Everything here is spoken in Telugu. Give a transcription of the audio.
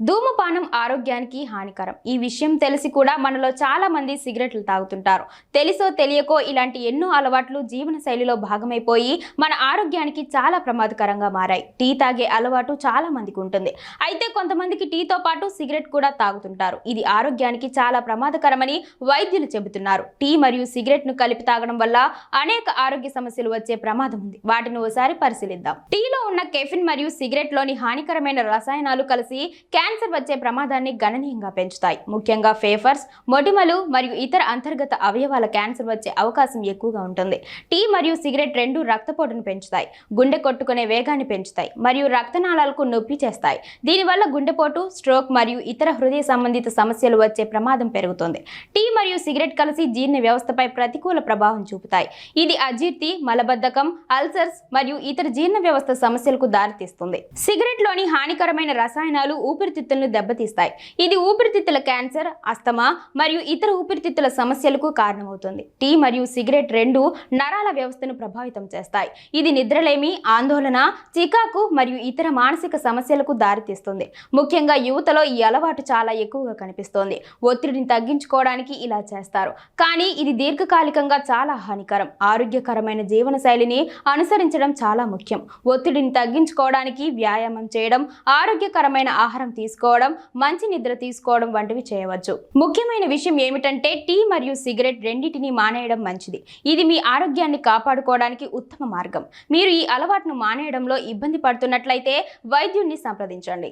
ధూమపానం ఆరోగ్యానికి హానికరం. ఈ విషయం తెలిసి కూడా మనలో చాలా మంది సిగరెట్లు తాగుతుంటారు. తెలిసో తెలియకో ఇలాంటి ఎన్నో అలవాట్లు జీవన శైలిలో భాగమైపోయి మన ఆరోగ్యానికి చాలా ప్రమాదకరంగా మారాయి. టీ తాగే అలవాటు చాలా మందికి ఉంటుంది. అయితే కొంతమందికి టీతో పాటు సిగరెట్ కూడా తాగుతుంటారు. ఇది ఆరోగ్యానికి చాలా ప్రమాదకరమని వైద్యులు చెబుతున్నారు. టీ మరియు సిగరెట్ను కలిపి తాగడం వల్ల అనేక ఆరోగ్య సమస్యలు వచ్చే ప్రమాదం ఉంది. వాటిని ఓసారి పరిశీలిద్దాం. టీలో ఉన్న కెఫిన్ మరియు సిగరెట్లోని హానికరమైన రసాయనాలు కలిసి క్యాన్సర్ వచ్చే ప్రమాదాన్ని గణనీయంగా పెంచుతాయి. ముఖ్యంగా ఫేఫర్స్ మొటిమలు మరియు ఇతర అంతర్గత అవయవాల క్యాన్సర్ వచ్చే అవకాశం ఎక్కువగా ఉంటుంది. టీ మరియు సిగరెట్ రెండు రక్తపోటును పెంచుతాయి. గుండె కొట్టుకునే వేగాన్ని పెంచుతాయి మరియు రక్తనాళాలకు నొప్పి చేస్తాయి. దీనివల్ల గుండెపోటు స్ట్రోక్ మరియు ఇతర హృదయ సంబంధిత సమస్యలు వచ్చే ప్రమాదం పెరుగుతుంది. టీ మరియు సిగరెట్ కలిసి జీర్ణ వ్యవస్థపై ప్రతికూల ప్రభావం చూపుతాయి. ఇది అజీర్తి మలబద్ధకం అల్సర్స్ మరియు ఇతర జీర్ణ వ్యవస్థ సమస్యలకు దారితీస్తుంది. సిగరెట్లోని హానికరమైన రసాయనాలు ఊపిరితిత్తులను దెబ్బతీస్తాయి. ఇది ఊపిరితిత్తుల క్యాన్సర్ అస్తమా మరియు ఇతర ఊపిరితిత్తుల సమస్యలకు కారణమవుతుంది. టీ మరియు సిగరెట్ రెండు నరాల వ్యవస్థను ప్రభావితం చేస్తాయి. ఇది నిద్రలేమి ఆందోళన చికాకు మరియు ఇతర మానసిక సమస్యలకు దారితీస్తుంది. ముఖ్యంగా యువతలో ఈ అలవాటు చాలా ఎక్కువగా కనిపిస్తోంది. ఒత్తిడిని తగ్గించుకోవడానికి ఇలా చేస్తారు. కానీ ఇది దీర్ఘకాలికంగా చాలా హానికరం. ఆరోగ్యకరమైన జీవన శైలిని అనుసరించడం చాలా ముఖ్యం. ఒత్తిడిని తగ్గించుకోవడానికి వ్యాయామం చేయడం ఆరోగ్యకరమైన ఆహారం తీసుకోవడం మంచి నిద్ర తీసుకోవడం వంటివి చేయవచ్చు. ముఖ్యమైన విషయం ఏమిటంటే టీ మరియు సిగరెట్ రెండింటిని మానేయడం మంచిది. ఇది మీ ఆరోగ్యాన్ని కాపాడుకోవడానికి ఉత్తమ మార్గం. మీరు ఈ అలవాటును మానేయడంలో ఇబ్బంది పడుతున్నట్లయితే వైద్యుణ్ణి సంప్రదించండి.